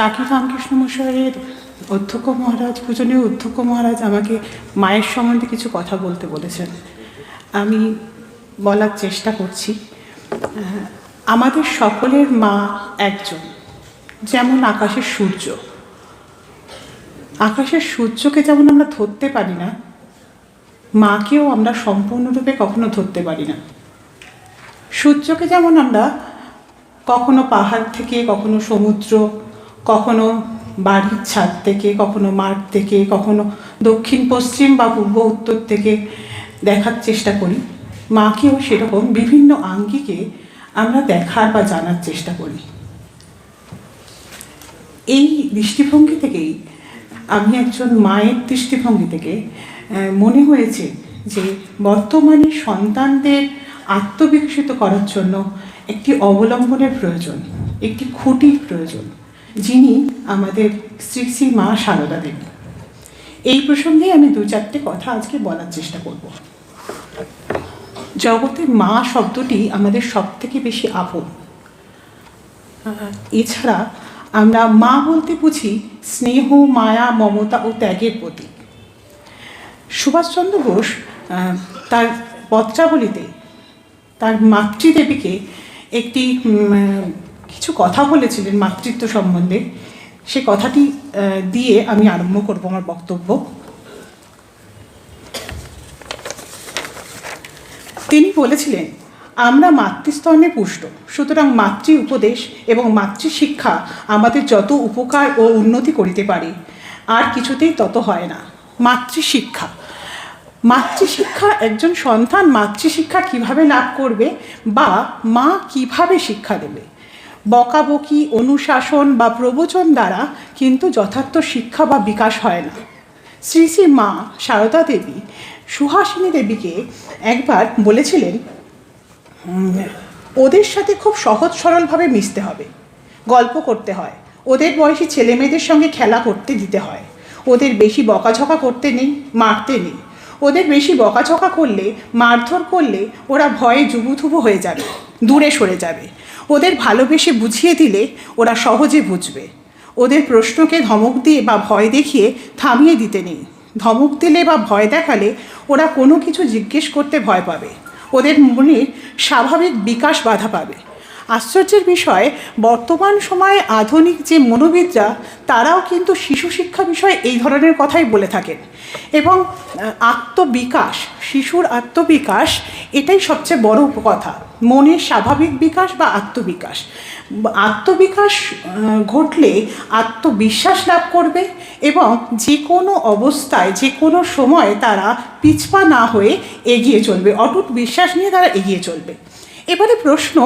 টাকি রামকৃষ্ণ মশাইয়ের অধ্যক্ষ মহারাজ, পূজনীয় অধ্যক্ষ মহারাজ আমাকে মায়ের সম্বন্ধে কিছু কথা বলতে বলেছেন। আমি বলার চেষ্টা করছি। আমাদের সকলের মা একজন, যেমন আকাশের সূর্য। আকাশের সূর্যকে যেমন আমরা ধরতে পারি না, মাকেও আমরা সম্পূর্ণরূপে কখনো ধরতে পারি না। সূর্যকে যেমন আমরা কখনো পাহাড় থেকে, কখনো সমুদ্র কখনো বাড়ির ছাদ থেকে, কখনো মাঠ থেকে, কখনো দক্ষিণ, পশ্চিম বা পূর্ব, উত্তর থেকে দেখার চেষ্টা করি। মাকেও সেরকম বিভিন্ন আঙ্গিকে আমরা দেখার বা জানার চেষ্টা করি। এই দৃষ্টিভঙ্গি থেকেই আমি একজন মায়ের দৃষ্টিভঙ্গি থেকে মনে হয়েছে যে বর্তমানে সন্তানদের আত্মবিকশিত করার জন্য একটি অবলম্বনের প্রয়োজন, একটি খুঁটির প্রয়োজন। যিনি আমাদের শ্রী শ্রী মা সারদা দেবী। এই প্রসঙ্গে আমি দু চারটে কথা আজকে বলার চেষ্টা করব। জগতে মা শব্দটি আমাদের সব থেকে বেশি আপন। এছাড়া আমরা মা বলতে বুঝি স্নেহ, মায়া, মমতা ও ত্যাগের প্রতীক। সুভাষচন্দ্র বোস তার পত্রাবলীতে তার মাতৃদেবীকে একটি কিছু কথা বলেছিলেন মাতৃত্ব সম্বন্ধে। সে কথাটি দিয়ে আমি আরম্ভ করব আমার বক্তব্য। তিনি বলেছিলেন, আমরা মাতৃস্তনে পুষ্ট, সুতরাং মাতৃ উপদেশ এবং মাতৃশিক্ষা আমাদের যত উপকার ও উন্নতি করিতে পারে, আর কিছুতেই তত হয় না। মাতৃশিক্ষা মাতৃশিক্ষা একজন সন্তান মাতৃশিক্ষা কীভাবে লাভ করবে বা মা কীভাবে শিক্ষা দেবে? বকাবকি, অনুশাসন বা প্রবচন দ্বারা কিন্তু যথার্থ শিক্ষা বা বিকাশ হয় না। শ্রী শ্রী মা সারদা দেবী সুহাসিনী দেবীকে একবার বলেছিলেন ওদের সাথে খুব সহজ সরলভাবে মিশতে হবে। গল্প করতে হয়। ওদের বয়সী ছেলে মেয়েদের সঙ্গে খেলা করতে দিতে হয়। ওদের বেশি বকাঝকা করতে নেই, মারতে নেই। ওদের বেশি বকাঝকা করলে, মারধর করলে ওরা ভয়ে জুবুথুবু হয়ে যাবে, দূরে সরে যাবে। ওদের ভালোবেসে বুঝিয়ে দিলে ওরা সহজে বুঝবে। ওদের প্রশ্নকে ধমক দিয়ে বা ভয় দেখিয়ে থামিয়ে দিতে নেই। ধমক দিলে বা ভয় দেখালে ওরা কোনো কিছু জিজ্ঞেস করতে ভয় পাবে। ওদের মনের স্বাভাবিক বিকাশ বাধা পাবে। আশ্চর্যের বিষয়, বর্তমান সময়ে আধুনিক যে মনোবিদরা, তারাও কিন্তু শিশু শিক্ষা বিষয়ে এই ধরনের কথাই বলে থাকেন। এবং আত্মবিকাশ, শিশুর আত্মবিকাশ, এটাই সবচেয়ে বড় কথা। মনের স্বাভাবিক বিকাশ বা আত্মবিকাশ। আত্মবিকাশ ঘটলে আত্মবিশ্বাস লাভ করবে এবং যে কোনো অবস্থায় যে কোনো সময় তারা পিছপা না হয়ে এগিয়ে চলবে। অটুট বিশ্বাস নিয়ে তারা এগিয়ে চলবে। এবারে প্রশ্ন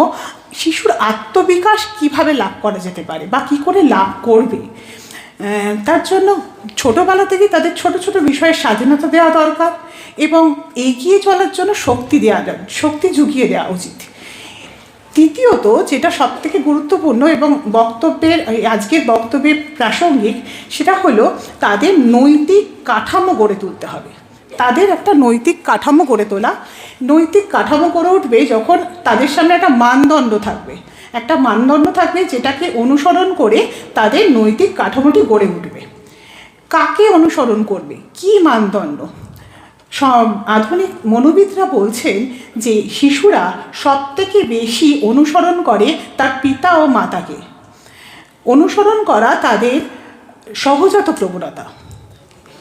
শিশুর আত্মবিকাশ কীভাবে লাভ করা যেতে পারে বা কি করে লাভ করবে? তার জন্য ছোটোবেলা থেকেই তাদের ছোট ছোট বিষয়ে স্বাধীনতা দেওয়া দরকার এবং এগিয়ে চলার জন্য শক্তি দেওয়া যাবে শক্তি জুগিয়ে দেওয়া উচিত। তৃতীয়ত, যেটা সব থেকে গুরুত্বপূর্ণ এবং বক্তব্যের আজকের বক্তব্যের প্রাসঙ্গিক, সেটা হলো তাদের নৈতিক কাঠামো গড়ে তুলতে হবে। তাদের একটা নৈতিক কাঠামো গড়ে তোলা। নৈতিক কাঠামো গড়ে উঠবে যখন তাদের সামনে একটা মানদণ্ড থাকবে। একটা মানদণ্ড থাকবে যেটাকে অনুসরণ করে তাদের নৈতিক কাঠামোটি গড়ে উঠবে। কাকে অনুসরণ করবে? কি মানদণ্ড? সব আধুনিক মনোবিদরা বলছেন যে শিশুরা সব থেকে বেশি অনুসরণ করে তার পিতা ও মাতাকে। অনুসরণ করা তাদের সহজাত প্রবণতা।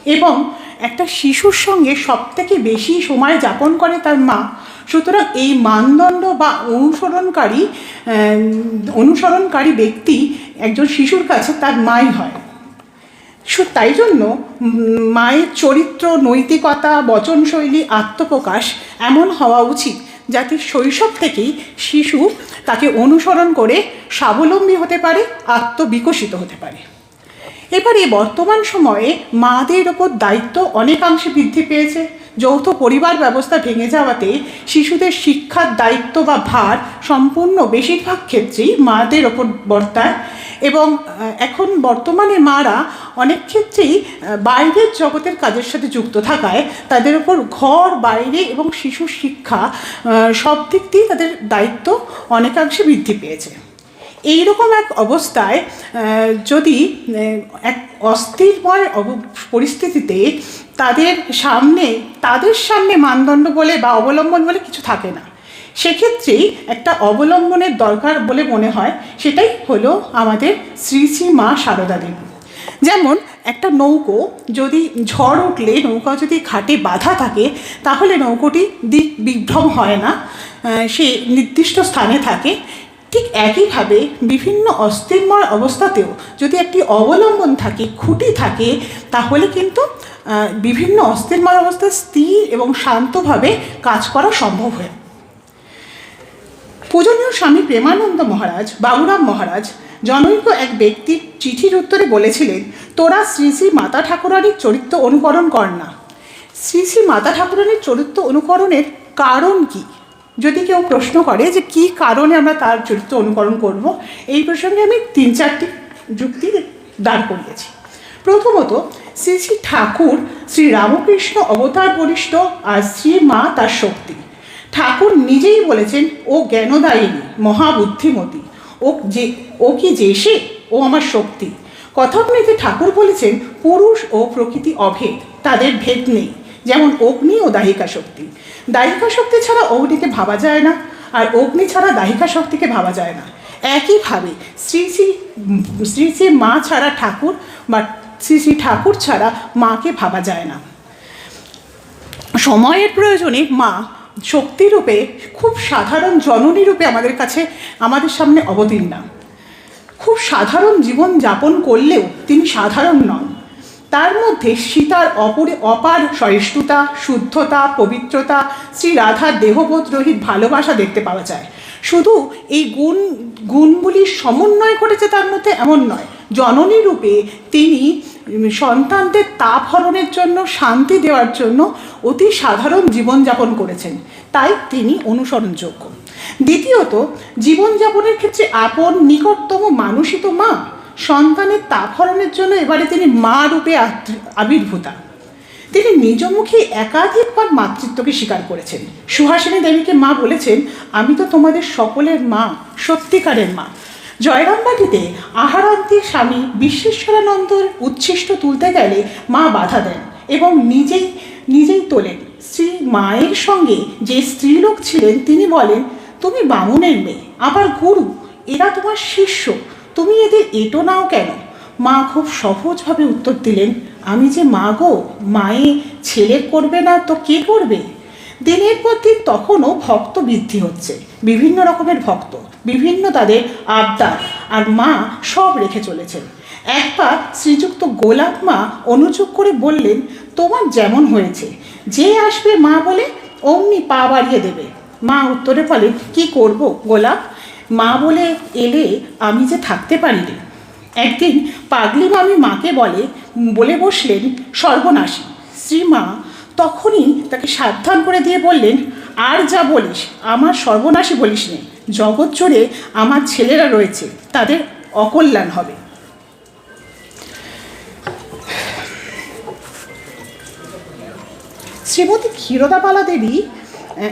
এবং একটা শিশুর সঙ্গে সব থেকে বেশি সময় যাপন করে তার মা। সুতরাং এই মানদণ্ড বা অনুসরণকারী অনুসরণকারী ব্যক্তি একজন শিশুর কাছে তার মাই হয়। তাই জন্য মায়ের চরিত্র, নৈতিকতা, বচনশৈলী, আত্মপ্রকাশ এমন হওয়া উচিত যাতে শৈশব থেকেই শিশু তাকে অনুসরণ করে স্বাবলম্বী হতে পারে, আত্মবিকশিত হতে পারে। এবারে বর্তমান সময়ে মাদের ওপর দায়িত্ব অনেকাংশে বৃদ্ধি পেয়েছে। যৌথ পরিবার ব্যবস্থা ভেঙে যাওয়াতে শিশুদের শিক্ষার দায়িত্ব বা ভার সম্পূর্ণ বেশিরভাগ ক্ষেত্রেই মাদের ওপর বর্তায় এবং এখন বর্তমানে মারা অনেক ক্ষেত্রেই বাইরের জগতের কাজের সাথে যুক্ত থাকায় তাদের ওপর ঘর, বাইরে এবং শিশু শিক্ষা সব দিক দিয়েই তাদের দায়িত্ব অনেকাংশে বৃদ্ধি পেয়েছে। এইরকম এক অবস্থায় যদি এক অস্থিরময় পরিস্থিতিতে তাদের সামনে তাদের সামনে মানদণ্ড বলে বা অবলম্বন বলে কিছু থাকে না। সেক্ষেত্রেই একটা অবলম্বনের দরকার বলে মনে হয়, সেটাই হলো আমাদের শ্রী শ্রী মা সারদা দেবী। যেমন একটা নৌকো যদি ঝড় উঠলে, নৌকা যদি ঘাটে বাধা থাকে, তাহলে নৌকোটি দিক বিভ্রম হয় না সে নির্দিষ্ট স্থানে থাকে। ঠিক একইভাবে বিভিন্ন অস্থিরময় অবস্থাতেও যদি একটি অবলম্বন থাকে, খুঁটি থাকে, তাহলে কিন্তু বিভিন্ন অস্থিরময় অবস্থায় স্থির এবং শান্তভাবে কাজ করা সম্ভব হয়। পূজনীয় স্বামী প্রেমানন্দ মহারাজ, বাবুরাম মহারাজ, জনৈক এক ব্যক্তির চিঠির উত্তরে বলেছিলেন, তোরা শ্রী শ্রী মাতা ঠাকুরানীর চরিত্র অনুকরণ কর না। শ্রী শ্রী মাতা ঠাকুরানীর চরিত্র অনুকরণের কারণ কি? যদি কেউ প্রশ্ন করে যে কি কারণে আমরা তার চরিত্র অনুকরণ করব, এই প্রসঙ্গে আমি তিন চারটি যুক্তি দাঁড় করিয়েছি। প্রথমত শ্রী শ্রী ঠাকুর শ্রী রামকৃষ্ণ অবতার বরিষ্ঠ আর শ্রী মা তার শক্তি। ঠাকুর নিজেই বলেছেন, ও জ্ঞানদায়িনী, মহাবুদ্ধিমতী, ও যে, ও কি যে সে, ও আমার শক্তি। কথাগুলিতে ঠাকুর বলেছেন, পুরুষ ও প্রকৃতি অভেদ, তাদের ভেদ নেই। যেমন অগ্নি ও দাহিকা শক্তি। দাহিকা শক্তি ছাড়া অগ্নিকে ভাবা যায় না, আর অগ্নি ছাড়া দাহিকা শক্তিকে ভাবা যায় না। একইভাবে শ্রী শ্রী শ্রী শ্রী মা ছাড়া ঠাকুর বা শ্রী শ্রী ঠাকুর ছাড়া মাকে ভাবা যায় না। সময়ের প্রয়োজনে মা শক্তিরূপে খুব সাধারণ জননী রূপে আমাদের কাছে, আমাদের সামনে অবতীর্ণা। খুব সাধারণ জীবন যাপন করলেও তিনি সাধারণ নন। তার মধ্যে সীতার অপরে অপার সহিষ্ণুতা, শুদ্ধতা, পবিত্রতা, শ্রী রাধার দেহবোধ রহিত ভালোবাসা দেখতে পাওয়া যায়। শুধু এই গুণ, গুণগুলির সমন্বয় ঘটেছে তার মধ্যে এমন নয়। জননী রূপে তিনি সন্তানদের তাপ হরণের জন্য, শান্তি দেওয়ার জন্য অতি সাধারণ জীবনযাপন করেছেন। তাই তিনি অনুসরণযোগ্য। দ্বিতীয়ত, জীবনযাপনের ক্ষেত্রে আপন নিকটতম মানুষই তো মা সন্তানের তাপ হরণের জন্য এবারে তিনি মা রূপে আবির্ভূতা। তিনি নিজ মুখে একাধিকবার মাতৃত্বকে স্বীকার করেছেন। সুহাসিনী দেবীকে মা বলেছেন, আমি তো তোমাদের সকলের মা, সত্যিকারের মা। জয়রামবাটিতে আহারান্তি স্বামী বিশ্বেশ্বরানন্দর উচ্ছিষ্ট তুলতে গেলে মা বাধা দেন এবং নিজেই নিজেই তোলেন। শ্রী মায়ের সঙ্গে যে স্ত্রীলোক ছিলেন, তিনি বলেন, তুমি বামুনের মেয়ে, আবার গুরু, এরা তোমার শিষ্য। তুমি এদের এটো নাও কেন? মা খুব সহজভাবে উত্তর দিলেন, আমি যে মা গো, মায়ে ছেলে করবে না তো কে করবে? দিনের পর দিন তখনও ভক্ত বৃদ্ধি হচ্ছে, বিভিন্ন রকমের ভক্ত, বিভিন্ন তাদের আবদার আর মা সব রেখে চলেছেন। একবার শ্রীযুক্ত গোলাপ মা অনুযোগ করে বললেন, তোমার যেমন হয়েছে, যে আসবে মা বলে অমনি পা বাড়িয়ে দেবে। মা উত্তরে বলেন, কি করব গোলাপ? মা বলে এলে আমি যে থাকতে পারি রে। একদিন পাগলি মামি মাকে বলে বলে বসলেন সর্বনাশী। শ্রীমা তখনই তাকে সাবধান করে দিয়ে বললেন, আর যা বলিস, আমার সর্বনাশী বলিস নে। জগৎ জুড়ে আমার ছেলেরা রয়েছে, তাদের অকল্যাণ হবে। শ্রীমতী ক্ষীরদাপালা দেবী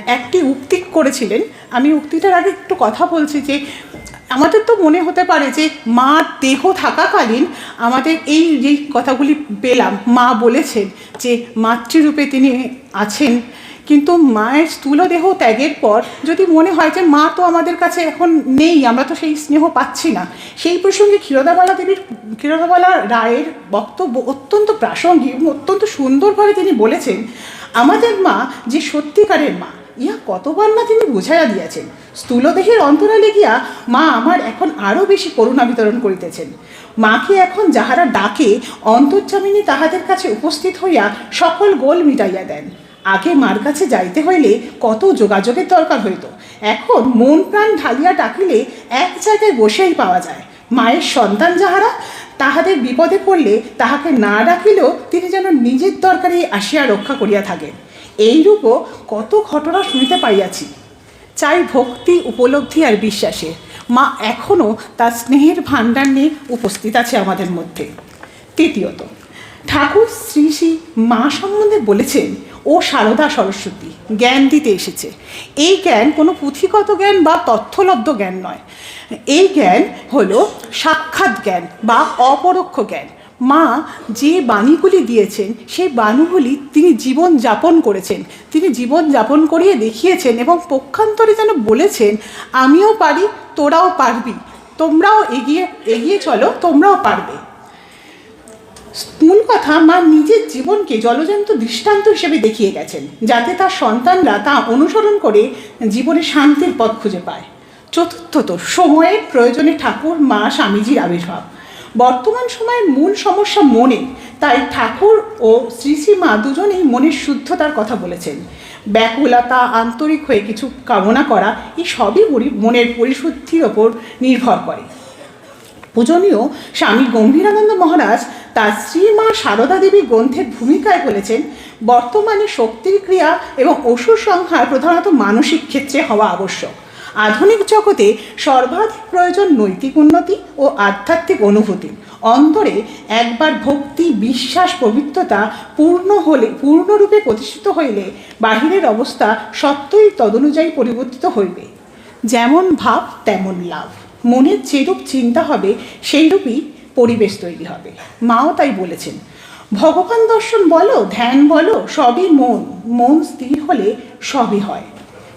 একটি উক্তি করেছিলেন। আমি উক্তিটার আগে একটু কথা বলছি যে, আমাদের তো মনে হতে পারে যে, মা দেহ থাকাকালীন আমাদের এই যে কথাগুলি পেলাম, মা বলেছেন যে, মাতৃরূপে তিনি আছেন। কিন্তু মায়ের স্থূলদেহ ত্যাগের পর যদি মনে হয় যে, মা তো আমাদের কাছে এখন নেই, আমরা তো সেই স্নেহ পাচ্ছি না। সেই প্রসঙ্গে ক্ষীরদাবালা দেবীর, ক্ষীরদাবালা রায়ের বক্তব্য অত্যন্ত প্রাসঙ্গিক অত্যন্ত সুন্দরভাবে তিনি বলেছেন আমাদের মা যে সত্যিকারের মা, ইহা কতবার না তিনি বুঝাইয়া দিয়াছেন। স্থূলদেহের অন্তরালে গিয়া মা আমার এখন আরও বেশি করুণা বিতরণ করিতেছেন। মাকে এখন যাহারা ডাকে অন্তর্জামিনী তাহাদের কাছে উপস্থিত হইয়া সকল গোল মিটাইয়া দেন। আগে মার কাছে যাইতে হইলে কত যোগাযোগের দরকার হইত। এখন মন প্রাণ ঢালিয়া ডাকিলে এক জায়গায় বসেই পাওয়া যায়। মায়ের সন্তান যাহারা, তাহাদের বিপদে পড়লে তাহাকে না ডাকিলেও তিনি যেন নিজের দরকারে আসিয়া রক্ষা করিয়া থাকেন। এইরূপও কত ঘটনা শুনিতে পাইয়াছি। চাই ভক্তি, উপলব্ধি আর বিশ্বাসে। মা এখনও তার স্নেহের ভাণ্ডার নিয়ে উপস্থিত আছে আমাদের মধ্যে। তৃতীয়ত, ঠাকুর শ্রী শ্রী মা সম্বন্ধে বলেছেন ও সারদা সরস্বতী, জ্ঞান দিতে এসেছে। এই জ্ঞান কোনো পুঁথিগত জ্ঞান বা তথ্যলব্ধ জ্ঞান নয়। এই জ্ঞান হলো সাক্ষাৎ জ্ঞান বা অপরোক্ষ জ্ঞান। মা যে বাণীগুলি দিয়েছেন, সেই বাণীগুলি তিনি জীবন যাপন করেছেন। তিনি জীবন যাপন করিয়ে দেখিয়েছেন এবং পক্ষান্তরে যেন বলেছেন, আমিও পারি, তোরাও পারবি। তোমরাও এগিয়ে এগিয়ে চলো, তোমরাও পারবে। মূল কথা মা নিজের জীবনকে জলজন্ত দৃষ্টান্ত হিসেবে দেখিয়ে গেছেন, যাতে তার সন্তানরা তা অনুসরণ করে জীবনে শান্তির পথ খুঁজে পায়। চতুর্থত, সময়ের প্রয়োজনে ঠাকুর, মা, স্বামীজির আবির্ভাব। বর্তমান সময়ের মূল সমস্যা মনে, তাই ঠাকুর ও শ্রী শ্রী মা দুজনেই মনের শুদ্ধতার কথা বলেছেন। ব্যাকুলতা, আন্তরিক হয়ে কিছু কামনা করা, এই সবই মনের পরিশুদ্ধির ওপর নির্ভর করে। পূজনীয় স্বামী গম্ভীরানন্দ মহারাজ তার শ্রীমা সারদা দেবী গ্রন্থের ভূমিকায় বলেছেন, বর্তমানে শক্তির ক্রিয়া এবং অসুর সংহার প্রধানত মানসিক ক্ষেত্রে হওয়া আবশ্যক। আধুনিক জগতে সর্বাধিক প্রয়োজন নৈতিক উন্নতি ও আধ্যাত্মিক অনুভূতি। অন্তরে একবার ভক্তি, বিশ্বাস, পবিত্রতা পূর্ণ হলে, পূর্ণরূপে প্রতিষ্ঠিত হইলে বাহিরের অবস্থা সত্যই তদনুযায়ী পরিবর্তিত হইবে। যেমন ভাব, তেমন লাভ। মনের যেরূপ চিন্তা হবে, সেইরূপই পরিবেশ তৈরি হবে। মাও তাই বলেছেন। ভগবান দর্শন বলো, ধ্যান বলো, সবই মন। মন স্থির হলে সবই হয়।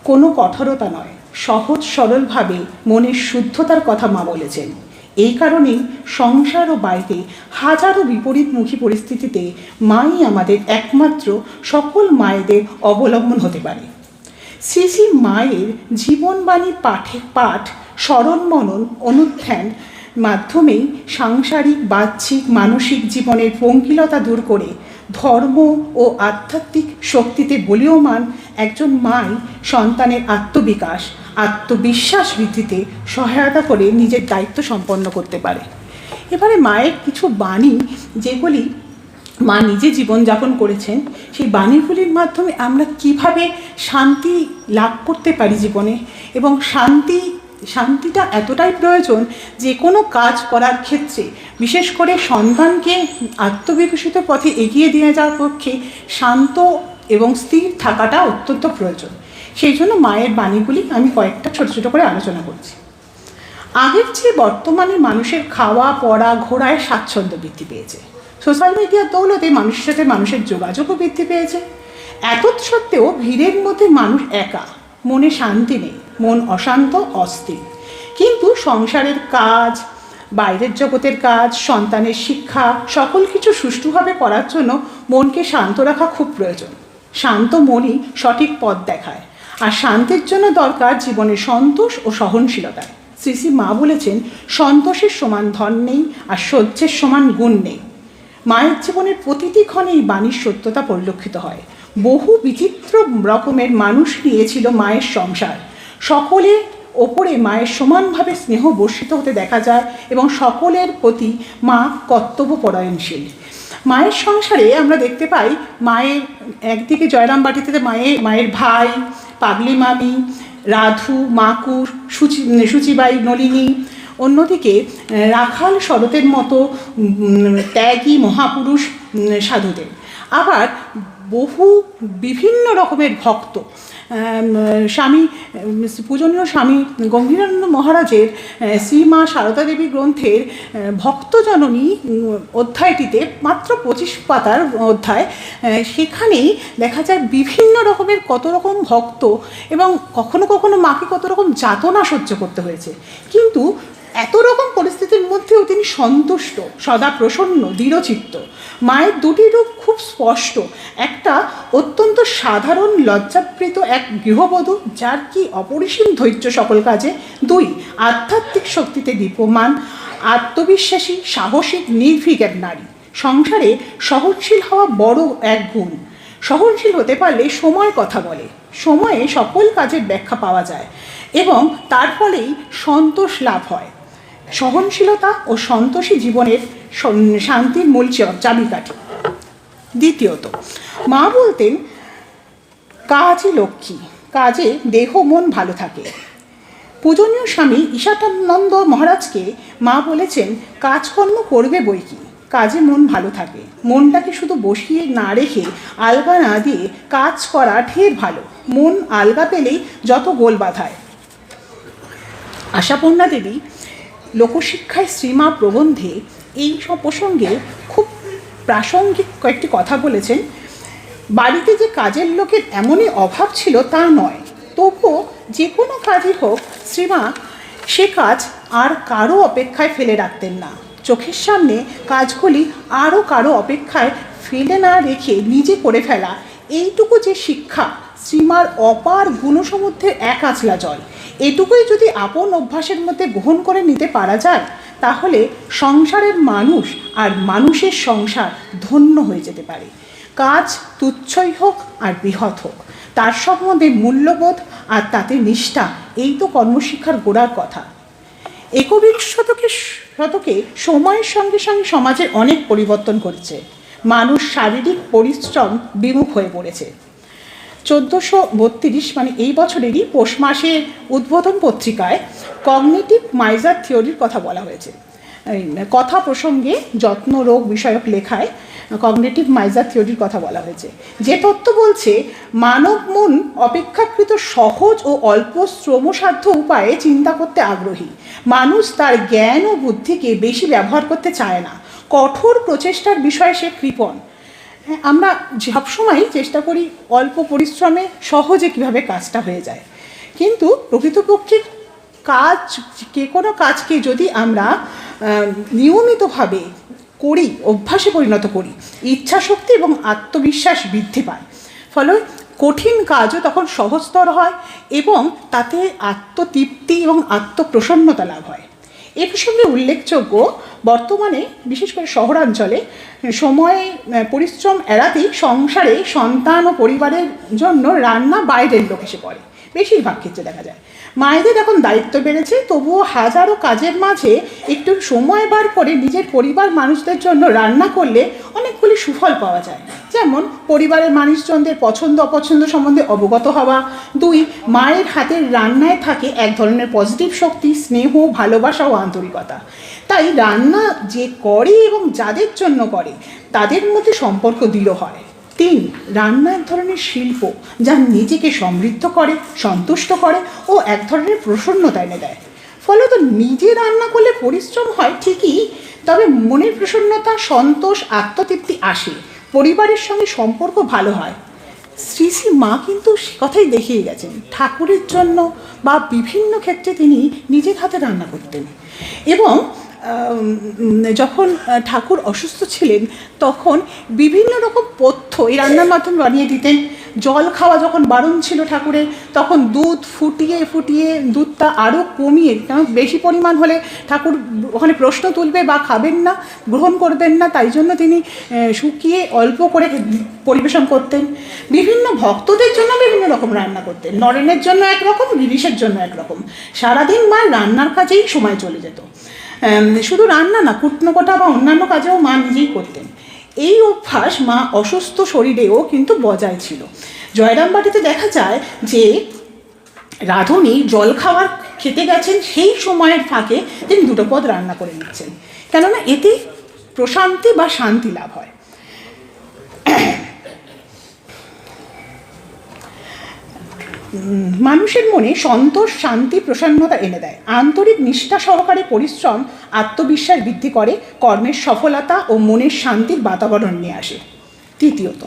কোনো কঠোরতা নয়। সহজ সরলভাবে মনের শুদ্ধতার কথা মা বলেছেন। এই কারণেই সংসার ও বাইরে হাজারো বিপরীতমুখী পরিস্থিতিতে মাই আমাদের একমাত্র সকল মায়েদের অবলম্বন হতে পারে। শ্রী শ্রী মায়ের জীবনবাণী পাঠে পাঠ স্মরণ মনন অনুধ্যান মাধ্যমেই সাংসারিক, বাহ্যিক, মানসিক জীবনের পঙ্কিলতা দূর করে ধর্ম ও আধ্যাত্মিক শক্তিতে বলীয়মান একজন মাই সন্তানের আত্মবিকাশ, আত্মবিশ্বাস বৃদ্ধিতে সহায়তা করে নিজের দায়িত্ব সম্পন্ন করতে পারে। এবারে মায়ের কিছু বাণী যেগুলি মা নিজে জীবনযাপন করেছেন, সেই বাণীগুলির মাধ্যমে আমরা কীভাবে শান্তি লাভ করতে পারি জীবনে এবং শান্তি শান্তিটা এতটাই প্রয়োজন যে কোনো কাজ করার ক্ষেত্রে, বিশেষ করে সন্তানকে আত্মবিকশিত পথে এগিয়ে দিয়ে যাওয়ার পক্ষে শান্ত এবং স্থির থাকাটা অত্যন্ত প্রয়োজন। সেই জন্য মায়ের বাণীগুলি আমি কয়েকটা ছোটো ছোটো করে আলোচনা করছি। আগের চেয়ে বর্তমানে মানুষের খাওয়া, পড়া, ঘোরায় স্বাচ্ছন্দ্য বৃদ্ধি পেয়েছে। সোশ্যাল মিডিয়ার দৌলতে মানুষের সাথে মানুষের যোগাযোগও বৃদ্ধি পেয়েছে। এত সত্ত্বেও ভিড়ের মধ্যে মানুষ একা, মনে শান্তি নেই। মন অশান্ত, অস্থির। কিন্তু সংসারের কাজ, বাইরের জগতের কাজ, সন্তানের শিক্ষা, সকল কিছু সুষ্ঠুভাবে করার জন্য মনকে শান্ত রাখা খুব প্রয়োজন। শান্ত মনই সঠিক পথ দেখায়। আর শান্তির জন্য দরকার জীবনে সন্তোষ ও সহনশীলতা। শ্রী শ্রী মা বলেছেন, সন্তোষের সমান ধন নেই আর সহ্যের সমান গুণ নেই। মায়ের জীবনের প্রতিটি ক্ষণে এই বাণীর সত্যতা পরিলক্ষিত হয়। বহু বিচিত্র রকমের মানুষ নিয়েছিল মায়ের সংসার। সকলে ওপরে মায়ের সমানভাবে স্নেহ বর্ষিত হতে দেখা যায় এবং সকলের প্রতি মা কর্তব্যপরায়ণশীল। মায়ের সংসারে আমরা দেখতে পাই মায়ের একদিকে জয়রাম বাটিতে মায়ের মায়ের ভাই, পাগলি মামি, রাধু, মাকুর, সুচি, সুচিবাই, নলিনী। অন্যদিকে রাখাল শরতের মতো ত্যাগী মহাপুরুষ সাধুদের। আবার বহু বিভিন্ন রকমের ভক্ত। স্বামী পূজনীয় স্বামী গম্ভীরানন্দ মহারাজের শ্রীমা সারদা দেবী গ্রন্থের ভক্তজননী অধ্যায়টিতে, মাত্র পঁচিশ পাতার অধ্যায় সেখানেই দেখা যায় বিভিন্ন রকমের কত রকম ভক্ত এবং কখনো কখনো মাকে কত রকম যাতনা সহ্য করতে হয়েছে। কিন্তু এত রকম পরিস্থিতির মধ্যেও তিনি সন্তুষ্ট, সদা প্রসন্ন, দৃঢ়চিত্ত। মায়ের দুটি রূপ খুব স্পষ্ট। একটা অত্যন্ত সাধারণ, লজ্জাপ্রীত এক গৃহবধূ, যার কি অপরিসীম ধৈর্য সকল কাজে। দুই, আধ্যাত্মিক শক্তিতে দীপমান আত্মবিশ্বাসী সাহসিক নির্ভীক এক নারী। সংসারে সহনশীল হওয়া বড় এক গুণ। সহনশীল হতে পারলে সময় কথা বলে। সময়ে সকল কাজের ব্যাখ্যা পাওয়া যায় এবং তার ফলেই সন্তোষ লাভ হয়। সহনশীলতা ও সন্তোষী জীবনের শান্তির মূল চাবিকাঠি। দ্বিতীয়ত, মা বলতেন, কাজই লক্ষ্মী, কাজে দেহ মন ভালো থাকে। পূজনীয় স্বামী ঈশাটানন্দ মহারাজকে মা বলেছেন, কাজকর্ম করবে বই কি? কাজে মন ভালো থাকে। মনটাকে শুধু বসিয়ে না রেখে আলগা না দিয়ে কাজ করা ঢের ভালো। মন আলগা পেলেই যত গোল বাধায়। আশাপূর্ণা দেবী লোকশিক্ষায় শ্রীমা প্রবন্ধে এই সব প্রসঙ্গে খুব প্রাসঙ্গিক কয়েকটি কথা বলেছেন। বাড়িতে যে কাজের লোকের এমনই অভাব ছিল তা নয়। তবুও যে কোনো কাজই হোক, শ্রীমা সে কাজ আর কারও অপেক্ষায় ফেলে রাখতেন না। চোখের সামনে কাজগুলি আরও কারও অপেক্ষায় ফেলে না রেখে নিজে করে ফেলা। এইটুকু যে শিক্ষা, শ্রীমার অপার গুণসমুদ্রের এক আছলা জল। এটুকুই যদি আপন অভ্যাসের মধ্যে গ্রহণ করে নিতে পারা যায়, তাহলে সংসারের মানুষ আর মানুষের সংসার ধন্য হয়ে যেতে পারে। কাজ তুচ্ছই হোক আর বৃহৎ হোক, তার সম্বন্ধে মূল্যবোধ আর তাতে নিষ্ঠা, এই তো কর্মশিক্ষার গোড়ার কথা। একবিংশ শতকে শতকে সময়ের সঙ্গে সঙ্গে সমাজের অনেক পরিবর্তন করেছে মানুষ শারীরিক পরিশ্রম বিমুখ হয়ে পড়েছে। চোদ্দোশো বত্রিশ মানে এই বছরেরই পৌষ মাসের উদ্বোধন পত্রিকায় কগনিটিভ মাইজার থিওরির কথা বলা হয়েছে। কথা প্রসঙ্গে যত্ন রোগ বিষয়ক লেখায় কগনেটিভ মাইজার থিওরির কথা বলা হয়েছে। যে তত্ত্ব বলছে, মানব মন অপেক্ষাকৃত সহজ ও অল্প শ্রমসাধ্য উপায়ে চিন্তা করতে আগ্রহী। মানুষ তার জ্ঞান ও বুদ্ধিকে বেশি ব্যবহার করতে চায় না। কঠোর প্রচেষ্টার বিষয়ে সে কৃপণ। হ্যাঁ আমরা সবসময়ই চেষ্টা করি অল্প পরিশ্রমে সহজে কীভাবে কাজটা হয়ে যায়। কিন্তু প্রকৃতপক্ষে কাজ, যে কোনো কাজকে যদি আমরা নিয়মিতভাবে করি, অভ্যাসে পরিণত করি, ইচ্ছাশক্তি এবং আত্মবিশ্বাস বৃদ্ধি পায়। ফলে কঠিন কাজও তখন সহজতর হয় এবং তাতে আত্মতৃপ্তি এবং আত্মপ্রসন্নতা লাভ হয়। এ প্রসঙ্গে উল্লেখযোগ্য, বর্তমানে বিশেষ করে শহরাঞ্চলে সময়ে পরিশ্রম এড়াতেই সংসারে সন্তান ও পরিবারের জন্য রান্না বাইরের লোক এসে পড়ে। বেশিরভাগ ক্ষেত্রে দেখা যায়। মায়েদের এখন দায়িত্ব বেড়েছে, তবুও হাজারো কাজের মাঝে একটু সময় বার করে নিজের পরিবার মানুষদের জন্য রান্না করলে অনেকগুলি সুফল পাওয়া যায়। যেমন, পরিবারের মানুষজনদের পছন্দ অপছন্দ সম্বন্ধে অবগত হওয়া। দুই, মায়ের হাতের রান্নায় থাকে এক ধরনের পজিটিভ শক্তি, স্নেহ, ভালোবাসা ও আন্তরিকতা। তাই রান্না যে করে এবং যাদের জন্য করে, তাদের মধ্যে সম্পর্ক দৃঢ় হয়। তিন রান্না এক ধরনের শিল্প যা নিজেকে সমৃদ্ধ করে, সন্তুষ্ট করে ও এক ধরনের প্রসন্নতা এনে দেয়। ফলত নিজে রান্না করলে পরিশ্রম হয় ঠিকই, তবে মনের প্রসন্নতা, সন্তোষ, আত্মতৃপ্তি আসে, পরিবারের সঙ্গে সম্পর্ক ভালো হয়। শ্রী শ্রী মা কিন্তু সে কথাই দেখিয়ে গেছেন, ঠাকুরের জন্য বা বিভিন্ন ক্ষেত্রে তিনি নিজের হাতে রান্না করতেন। এবং যখন ঠাকুর অসুস্থ ছিলেন, তখন বিভিন্ন রকম পথ্য এই রান্নার মাধ্যমে বানিয়ে দিতেন। জল খাওয়া যখন বারণ ছিল ঠাকুরের তখন দুধ ফুটিয়ে ফুটিয়ে দুধটা আরও কমিয়ে কারণ বেশি পরিমাণ হলে ঠাকুর ওখানে প্রশ্ন তুলবে বা খাবেন না, গ্রহণ করবেন না, তাই জন্য তিনি শুকিয়ে অল্প করে পরিবেশন করতেন। বিভিন্ন ভক্তদের জন্য বিভিন্ন রকম রান্না করতেন। নরেনের জন্য একরকম, গিরিশের জন্য একরকম। সারাদিন মা রান্নার কাজেই সময় চলে যেত। শুধু রান্না না কুটনো কোটা বা অন্যান্য কাজেও মা নিজেই করতেন। এই অভ্যাস মা অসুস্থ শরীরেও কিন্তু বজায় ছিল। জয়রামবাটিতে দেখা যায় যে, রাঁধুনি জল খাবার খেতে গেছেন, সেই সময়ের ফাঁকে তিনি দুটো পদ রান্না করে নিচ্ছেন। কেননা এতে প্রশান্তি বা শান্তি লাভ হয়। মানুষের মনে সন্তোষ, শান্তি, প্রসন্নতা এনে দেয়। আন্তরিক নিষ্ঠা সহকারে পরিশ্রম, আত্মবিশ্বাস বৃদ্ধি করে, কর্মের সফলতা ও মনের শান্তির বাতাবরণ নিয়ে আসে। তৃতীয়ত,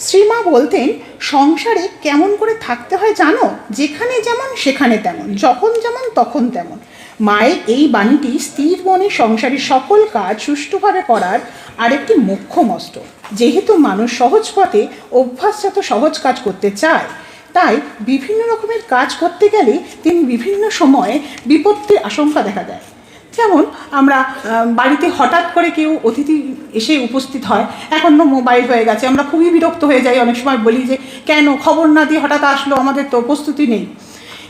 শ্রীমা বলতেন, সংসারে কেমন করে থাকতে হয় জানো? যেখানে যেমন, সেখানে তেমন, যখন যেমন, তখন তেমন। মায়ের এই বাণীটি স্থির মনে সংসারের সকল কাজ সুষ্ঠুভাবে করার আরেকটি মুখ্য মস্ত্র যেহেতু মানুষ সহজ পথে অভ্যাসজাত সহজ কাজ করতে চায় তাই বিভিন্ন রকমের কাজ করতে গেলে তিনি বিভিন্ন সময়ে বিপত্তির আশঙ্কা দেখা দেয়। যেমন আমরা বাড়িতে হঠাৎ করে কেউ অতিথি এসে উপস্থিত হয়, এখন মোবাইল হয়ে গেছে, আমরা খুবই বিরক্ত হয়ে যাই, অনেক সময় বলি যে, কেন খবর না দিয়ে হঠাৎ আসলো? আমাদের তো প্রস্তুতি নেই।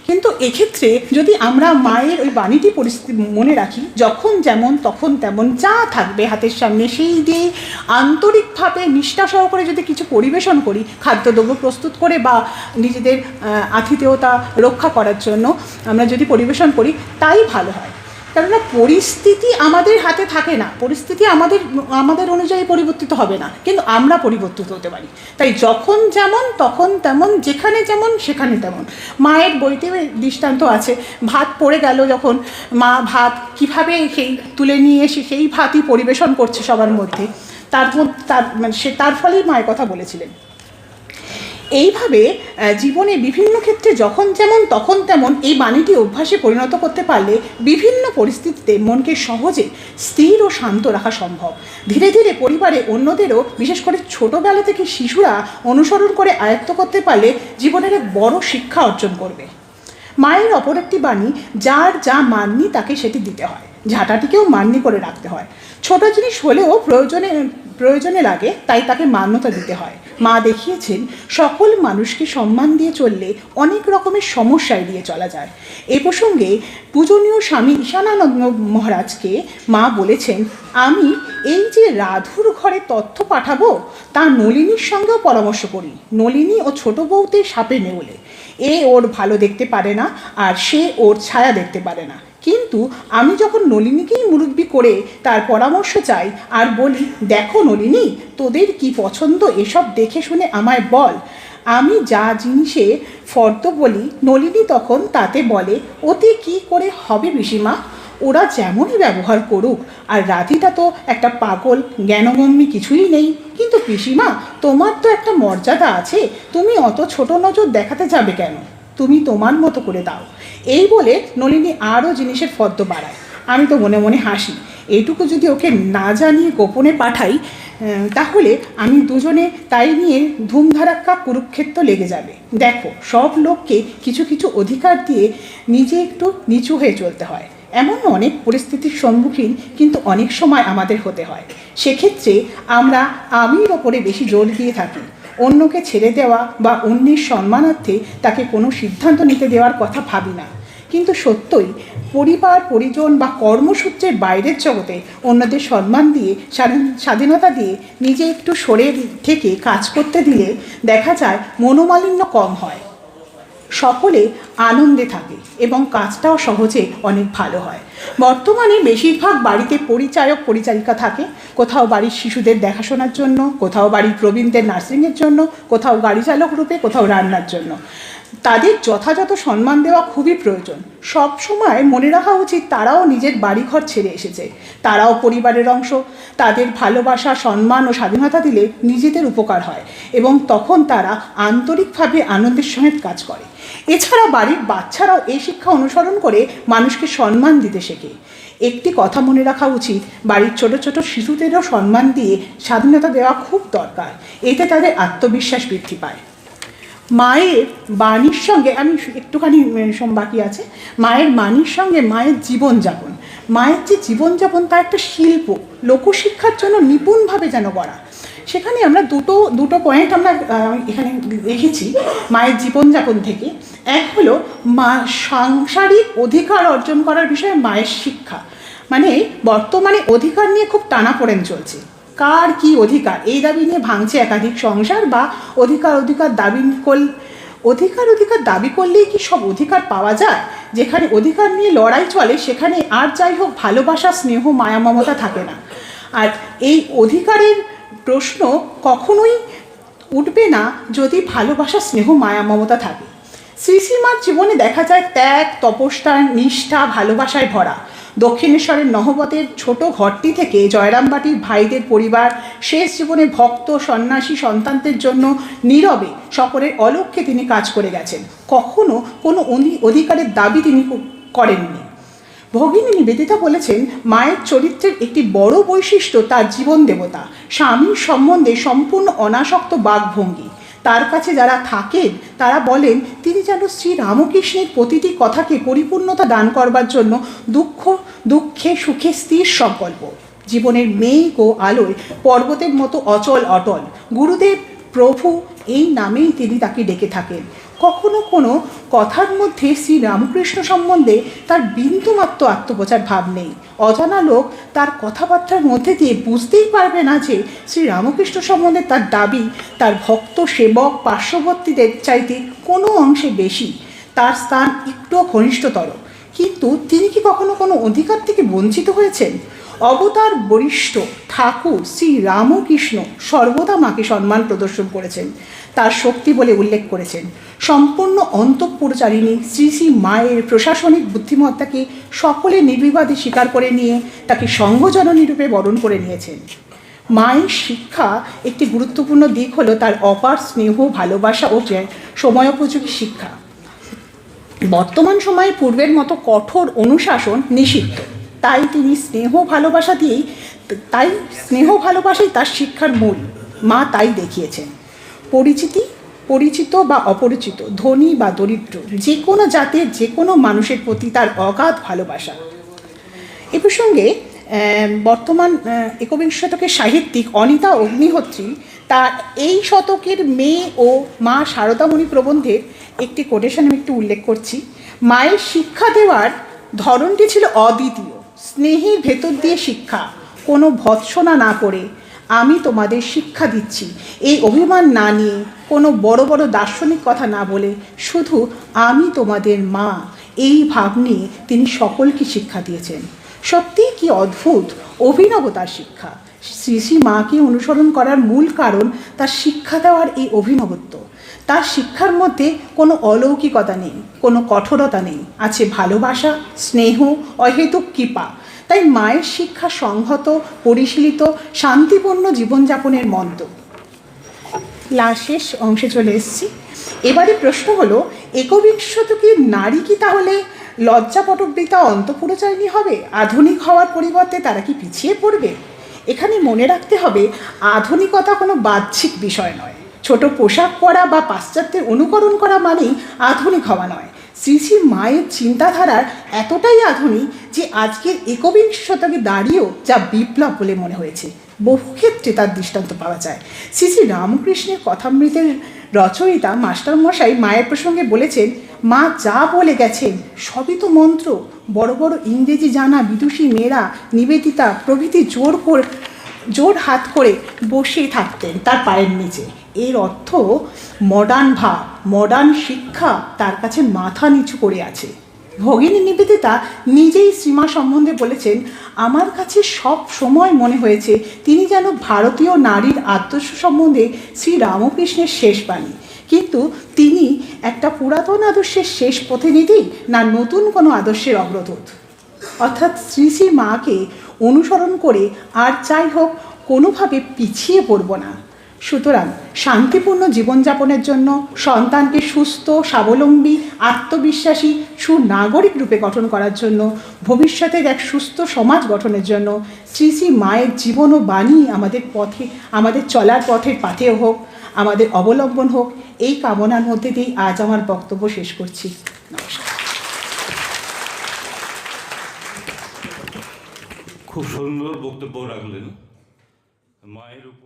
কিন্তু এক্ষেত্রে যদি আমরা মায়ের ওই বাণীটি পরিস্থিতি মনে রাখি, যখন যেমন তখন তেমন যা থাকবে হাতের সামনে, সেই দিয়ে আন্তরিকভাবে নিষ্ঠা সহকারে যদি কিছু পরিবেশন করি, খাদ্যদ্রব্য প্রস্তুত করে বা নিজেদের আতিথেয়তা রক্ষা করার জন্য আমরা যদি পরিবেশন করি, তাই ভালো হয়। কেননা পরিস্থিতি আমাদের হাতে থাকে না, পরিস্থিতি আমাদের আমাদের অনুযায়ী পরিবর্তিত হবে না, কিন্তু আমরা পরিবর্তিত হতে পারি। তাই যখন যেমন, তখন তেমন, যেখানে যেমন, সেখানে তেমন। মায়ের বইতে দৃষ্টান্ত আছে, ভাত পড়ে গেল যখন, মা ভাত কীভাবে সেই তুলে নিয়ে এসে সেই ভাতই পরিবেশন করছে সবার মধ্যে, তার মধ্যে, তার মানে সে, তার ফলেই মায়ের কথা বলেছিলেন। এইভাবে জীবনে বিভিন্ন ক্ষেত্রে যখন যেমন তখন তেমন এই বাণীটি অভ্যাসে পরিণত করতে পারলে বিভিন্ন পরিস্থিতিতে মনকে সহজে স্থির ও শান্ত রাখা সম্ভব। ধীরে ধীরে পরিবারে অন্যদেরও, বিশেষ করে ছোটোবেলা থেকে শিশুরা অনুসরণ করে আয়ত্ত করতে পারলে জীবনের এক বড় শিক্ষা অর্জন করবে। মায়ের অপর একটি বাণী, যার যা মাননি তাকে সেটি দিতে হয়। ঝাঁটাটিকেও মান্যি করে রাখতে হয়। ছোট জিনিস হলেও প্রয়োজনে প্রয়োজনে লাগে, তাই তাকে মান্যতা দিতে হয়। মা দেখিয়েছেন, সকল মানুষকে সম্মান দিয়ে চললে অনেক রকমের সমস্যা এড়িয়ে চলা যায়। এ প্রসঙ্গে পূজনীয় স্বামী ঈশানানন্দ মহারাজকে মা বলেছেন, আমি এই যে রাধুর ঘরে তথ্য পাঠাবো, তা নলিনীর সঙ্গেও পরামর্শ করি। নলিনী ও ছোট বউতে সাপে নেউলে এ ওর ভালো দেখতে পারে না আর সে ওর ছায়া দেখতে পারে না। কিন্তু আমি যখন নলিনীকেই মুরব্বী করে তার পরামর্শ চাই আর বলি, দেখো নলিনী, তোদের কি পছন্দ এসব দেখে শুনে আমায় বল। আমি যা জিনিসে ফর্দ বলি, নলিনী তখন তাতে বলে, ওতে কি করে হবে পিসিমা ওরা যেমনই ব্যবহার করুক, আর রাধিটা তো একটা পাগল, জ্ঞানগম্যী কিছুই নেই। কিন্তু পিসিমা, তোমার তো একটা মর্যাদা আছে, তুমি অত ছোট নজর দেখাতে যাবে কেন? তুমি তোমার মতো করে দাও। এই বলে নলিনী আরও জিনিসের ফদ্দ বাড়ায়। আমি তো মনে মনে হাসি। এইটুকু যদি ওকে না জানিয়ে গোপনে পাঠাই তাহলে আমি দুজনে তাই নিয়ে ধুমধারাক্কা কুরুক্ষেত্র লেগে যাবে। দেখো, সব লোককে কিছু কিছু অধিকার দিয়ে নিজে একটু নিচু হয়ে চলতে হয়। এমন অনেক পরিস্থিতির সম্মুখীন কিন্তু অনেক সময় আমাদের হতে হয়। সেক্ষেত্রে আমরা আমির ওপরে বেশি জোর দিয়ে থাকি। অন্যকে ছেড়ে দেওয়া বা অন্যের সম্মানার্থে তাকে কোনো সিদ্ধান্ত নিতে দেওয়ার কথা ভাবি না। কিন্তু সত্যই পরিবার, পরিজন বা কর্মসূত্রের বাইরের জগতে অন্যদের সম্মান দিয়ে, স্বাধীন- স্বাধীনতা দিয়ে নিজে একটু সরে থেকে কাজ করতে দিলে দেখা যায় মনোমালিন্য কম হয়। সকলে আনন্দে থাকে এবং কাজটাও সহজে অনেক ভালো হয়। বর্তমানে বেশিরভাগ বাড়িতে পরিচায়ক, পরিচারিকা থাকে। কোথাও বাড়ির শিশুদের দেখাশোনার জন্য, কোথাও বাড়ির প্রবীণদের নার্সিংয়ের জন্য, কোথাও গাড়ি চালক রূপে, কোথাও রান্নার জন্য। তাদের যথাযথ সম্মান দেওয়া খুবই প্রয়োজন। সব সময় মনে রাখা উচিত তারাও নিজের বাড়িঘর ছেড়ে এসেছে। তারাও পরিবারের অংশ। তাদের ভালোবাসা, সম্মান ও স্বাধীনতা দিলে নিজেদের উপকার হয় এবং তখন তারা আন্তরিকভাবে আনন্দের সহিত কাজ করে। এছাড়া বাড়ির বাচ্চারাও এই শিক্ষা অনুসরণ করে মানুষকে সম্মান দিতে শেখে। একটি কথা মনে রাখা উচিত, বাড়ির ছোট ছোট শিশুদেরও সম্মান দিয়ে স্বাধীনতা দেওয়া খুব দরকার। এতে তাদের আত্মবিশ্বাস বৃদ্ধি পায়। মায়ের বাণীর সঙ্গে, আমি একটুখানি বাকি আছে। মায়ের বাণীর সঙ্গে মায়ের জীবনযাপন। মায়ের যে জীবনযাপন, তা একটা শিল্প। লোকশিক্ষার জন্য নিপুণভাবে যেন গড়া। সেখানে আমরা দুটো দুটো পয়েন্ট আমরা এখানে রেখেছি মায়ের জীবনযাপন থেকে। এক হলো মা, সাংসারিক অধিকার অর্জন করার বিষয়ে মায়ের শিক্ষা। মানে বর্তমানে অধিকার নিয়ে খুব টানাপোড়েন চলছে। কার কি অধিকার? এই দাবি নিয়ে ভাঙছে একাধিক সংসার বা অধিকার অধিকার দাবি কর অধিকার অধিকার দাবি করলেই কি সব অধিকার পাওয়া যায়? যেখানে অধিকার নিয়ে লড়াই চলে, সেখানে আর যাই হোক ভালোবাসা, স্নেহ, মায়া, মমতা থাকে না। আর এই অধিকারের প্রশ্ন কখনোই উঠবে না যদি ভালোবাসা, স্নেহ, মায়া, মমতা থাকে। শ্রী শ্রীমার জীবনে দেখা যায় ত্যাগ, তপস্যা, নিষ্ঠা, ভালোবাসায় ভরা। দক্ষিণেশ্বরের নহবতের ছোট ঘরটি থেকে জয়রামবাটির ভাইদের পরিবার, শেষ জীবনে ভক্ত, সন্ন্যাসী, সন্তানদের জন্য নীরবে সকলের অলক্ষ্যে তিনি কাজ করে গেছেন। কখনো কোনো অধি- অধিকারের দাবি তিনি করেননি। ভগিনী নিবেদিতা বলেছেন, মায়ের চরিত্রের একটি বড় বৈশিষ্ট্য তার জীবন দেবতা। স্বামীর সম্বন্ধে সম্পূর্ণ অনাসক্ত বাঘভঙ্গি তার কাছে যারা থাকেন তারা বলেন, তিনি যেন শ্রী রামকৃষ্ণের প্রতিটি কথাকে পরিপূর্ণতা দান করবার জন্য দুঃখ, দুঃখে সুখে স্থির সংকল্প। জীবনের মেঘ ও আলোয় পর্বতের মতো অচল অটল গুরুদেব প্রভু, এই নামেই তিনি তাকে ডেকে থাকেন। কখনো কোনো কথার মধ্যে শ্রী রামকৃষ্ণ সম্বন্ধে তার বিন্দুমাত্র আত্মপ্রচার ভাব নেই। অজানা লোক তার কথাবার্তার মধ্যে দিয়ে বুঝতেই পারবে না যে শ্রী রামকৃষ্ণ সম্বন্ধে তার দাবি, তার ভক্ত, সেবক, পার্শ্ববর্তীদের চাইতে কোনো অংশে বেশি। তার স্থান একটুও ঘনিষ্ঠতর। কিন্তু তিনি কি কখনো কোনো অধিকার থেকে বঞ্চিত হয়েছেন? অবতার বরিষ্ঠ ঠাকুর শ্রী রামকৃষ্ণ সর্বদা মাকে সম্মান প্রদর্শন করেছেন। তার শক্তি বলে উল্লেখ করেছেন। সম্পূর্ণ অন্তঃপুরচারিণী শ্রী শ্রী মায়ের প্রশাসনিক বুদ্ধিমত্তাকে সকলে নির্বিবাদে স্বীকার করে নিয়ে তাকে সঙ্গজননী রূপে বরণ করে নিয়েছেন। মায়ের শিক্ষা একটি গুরুত্বপূর্ণ দিক হলো তার অপার স্নেহ, ভালোবাসা ও সময়োপযোগী শিক্ষা। বর্তমান সময়ে পূর্বের মতো কঠোর অনুশাসন নিষিদ্ধ। তাই তিনি স্নেহ ভালোবাসা দিয়েই, তাই স্নেহ ভালোবাসাই তার শিক্ষার মূল। মা তাই দেখিয়েছেন। পরিচিতি, পরিচিত বা অপরিচিত, ধনী বা দরিদ্র, যে কোনো জাতের, যে কোনো মানুষের প্রতি তার অগাধ ভালোবাসা। এ প্রসঙ্গে বর্তমান একবিংশ শতকের সাহিত্যিক অনিতা অগ্নিহোত্রী তার এই শতকের মেয়ে ও মা শারদামণি প্রবন্ধের একটি কোটেশন আমি একটু উল্লেখ করছি। মায়ের শিক্ষা দেওয়ার ধরনটি ছিল অদ্বিতীয়। স্নেহের ভেতর দিয়ে শিক্ষা, কোনো ভৎসনা না করে আমি তোমাদের শিক্ষা দিচ্ছি। এই অভিমান না নিয়ে কোনো বড় বড় দার্শনিক কথা না বলে শুধু আমি তোমাদের মা, এই ভাব নিয়ে তিনি সকলকে শিক্ষা দিয়েছেন। সত্যিই কি অদ্ভুত অভিনবতার শিক্ষা। শ্রী শ্রী মাকে অনুসরণ করার মূল কারণ তার শিক্ষা দেওয়ার এই অভিনবত্ব। তার শিক্ষার মধ্যে কোনো অলৌকিকতা নেই, কোনো কঠোরতা নেই। আছে ভালোবাসা, স্নেহ, অহেতুক কৃপা। তাই মায়ের শিক্ষা সংহত, পরিশীলিত, শান্তিপূর্ণ জীবনযাপনের মন্ত্র। লা শেষ অংশে চলে এসেছি। এবারে প্রশ্ন হলো একবিংশ শতকের নারী কি তাহলে লজ্জাপটবৃতা অন্তপুরচারিণী হবে? আধুনিক হওয়ার পরিবর্তে তারা কি পিছিয়ে পড়বে? এখানে মনে রাখতে হবে, আধুনিকতা কোনো বাহ্যিক বিষয় নয়। ছোট পোশাক পরা বা পাশ্চাত্যের অনুকরণ করা মানেই আধুনিক হওয়া নয়। শ্রী শ্রী মায়ের চিন্তাধারার এতটাই আধুনিক যে আজকের একবিংশ শতকে দাঁড়িয়েও যা বিপ্লব বলে মনে হয়েছে। বহু ক্ষেত্রে তার দৃষ্টান্ত পাওয়া যায়। শ্রী শ্রী রামকৃষ্ণের কথামৃতের রচয়িতা মাস্টারমশাই মায়ের প্রসঙ্গে বলেছেন, মা যা বলে গেছেন, সবই তো মন্ত্র। বড় বড় ইংরেজি জানা বিদুষী মেয়েরা নিবেদিতা প্রভৃতি জোর করে, জোর হাত করে বসে থাকতেন তার পায়ের নিচে। এর অর্থ মডার্ন ভাব মডার্ন শিক্ষা তার কাছে মাথা নিচু করে আছে। ভগিনী নিবেদিতা নিজেই শ্রীমা সম্বন্ধে বলেছেন, আমার কাছে সব সময় মনে হয়েছে তিনি যেন ভারতীয় নারীর আদর্শ সম্বন্ধে শ্রী রামকৃষ্ণের শেষ বাণী। কিন্তু তিনি একটা পুরাতন আদর্শের শেষ প্রতিনিধি না নতুন কোনো আদর্শের অগ্রদূত? অর্থাৎ শ্রী শ্রী মাকে অনুসরণ করে আর যাই হোক, কোনোভাবে পিছিয়ে পড়ব না। সুতরাং শান্তিপূর্ণ জীবনযাপনের জন্য সন্তানকে সুস্থ, স্বাবলম্বী, আত্মবিশ্বাসী, সুনাগরিক রূপে গঠন করার জন্য, ভবিষ্যতের এক সুস্থ সমাজ গঠনের জন্য শ্রী শ্রী মায়ের জীবন ও বাণী আমাদের পথে, আমাদের চলার পথের পাথেয় হোক, আমাদের অবলম্বন হোক, এই কামনার মধ্যে দিয়েই আজ আমার বক্তব্য শেষ করছি। নমস্কার। খুব সুন্দর বক্তব্য রাখলেন। মায়ের উপরে